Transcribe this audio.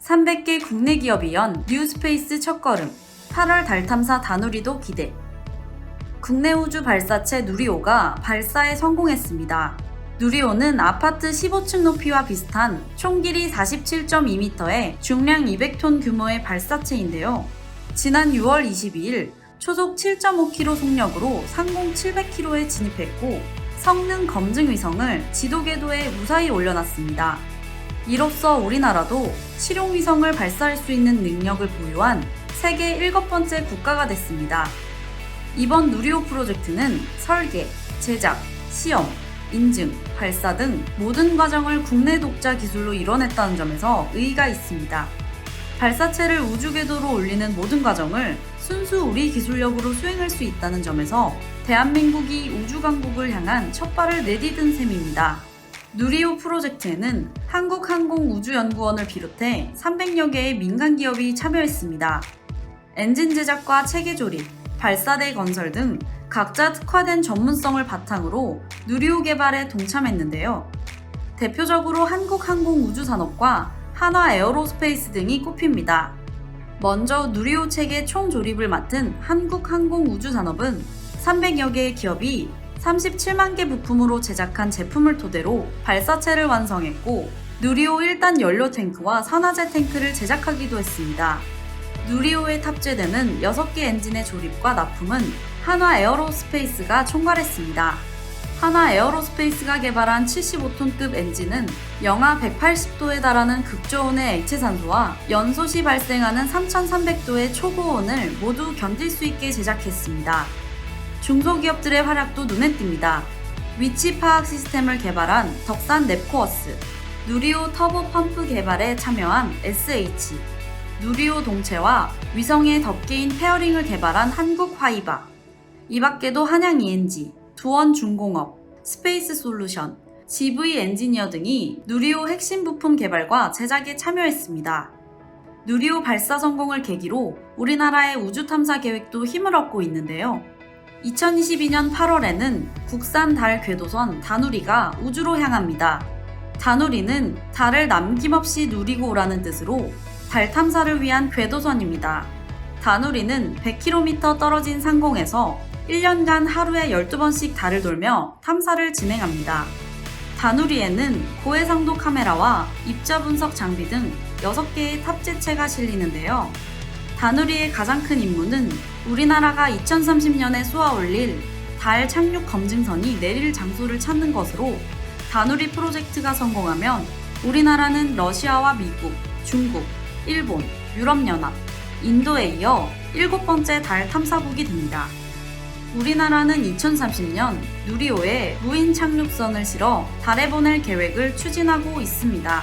(300개) 국내 기업이 연 뉴스페이스 첫걸음 8월 달 탐사 다누리도 기대 국내 우주 발사체 누리호가 발사에 성공했습니다. 누리호는 아파트 15층 높이와 비슷한 총 길이 47.2m의 중량 200톤 규모의 발사체인데요. 지난 6월 22일 초속 7.5km 속력으로 상공 700km에 진입했고 성능 검증 위성을 지도 궤도에 무사히 올려놨습니다. 이로써 우리나라도 실용 위성을 발사할 수 있는 능력을 보유한 세계 일곱 번째 국가가 됐습니다. 이번 누리호 프로젝트는 설계, 제작, 시험, 인증, 발사 등 모든 과정을 국내 독자 기술로 이뤄냈다는 점에서 의의가 있습니다. 발사체를 우주 궤도로 올리는 모든 과정을 순수 우리 기술력으로 수행할 수 있다는 점에서 대한민국이 우주 강국을 향한 첫 발을 내디딘 셈입니다. 누리호 프로젝트에는 한국항공우주연구원을 비롯해 300여 개의 민간 기업이 참여했습니다. 엔진 제작과 체계 조립, 발사대 건설 등 각자 특화된 전문성을 바탕으로 누리호 개발에 동참했는데요. 대표적으로 한국항공우주산업과 한화에어로스페이스 등이 꼽힙니다. 먼저 누리호 체계 총조립을 맡은 한국항공우주산업은 300여 개의 기업이 37만 개 부품으로 제작한 제품을 토대로 발사체를 완성했고 누리호 1단 연료 탱크와 산화제 탱크를 제작하기도 했습니다. 누리호에 탑재되는 6개 엔진의 조립과 납품은 한화 에어로스페이스가 총괄했습니다. 한화 에어로스페이스가 개발한 75톤급 엔진은 영하 180도에 달하는 극저온의 액체산소와 연소 시 발생하는 3300도의 초고온을 모두 견딜 수 있게 제작했습니다. 중소기업들의 활약도 눈에 띕니다. 위치 파악 시스템을 개발한 덕산 넵코어스, 누리호 터보 펌프 개발에 참여한 SH, 누리호 동체와 위성의 덮개인 페어링을 개발한 한국 화이바, 이 밖에도 한양 ENG, 두원중공업, 스페이스 솔루션, GV 엔지니어 등이 누리호 핵심 부품 개발과 제작에 참여했습니다. 누리호 발사 성공을 계기로 우리나라의 우주 탐사 계획도 힘을 얻고 있는데요. 2022년 8월에는 국산 달 궤도선 다누리가 우주로 향합니다. 다누리는 달을 남김없이 누리고 오라는 뜻으로 달 탐사를 위한 궤도선입니다. 다누리는 100km 떨어진 상공에서 1년간 하루에 12번씩 달을 돌며 탐사를 진행합니다. 다누리에는 고해상도 카메라와 입자 분석 장비 등 6개의 탑재체가 실리는데요. 다누리의 가장 큰 임무는 우리나라가 2030년에 쏘아 올릴 달 착륙 검증선이 내릴 장소를 찾는 것으로 다누리 프로젝트가 성공하면 우리나라는 러시아와 미국, 중국, 일본, 유럽연합, 인도에 이어 일곱 번째 달 탐사국이 됩니다. 우리나라는 2030년 누리호에 무인 착륙선을 실어 달에 보낼 계획을 추진하고 있습니다.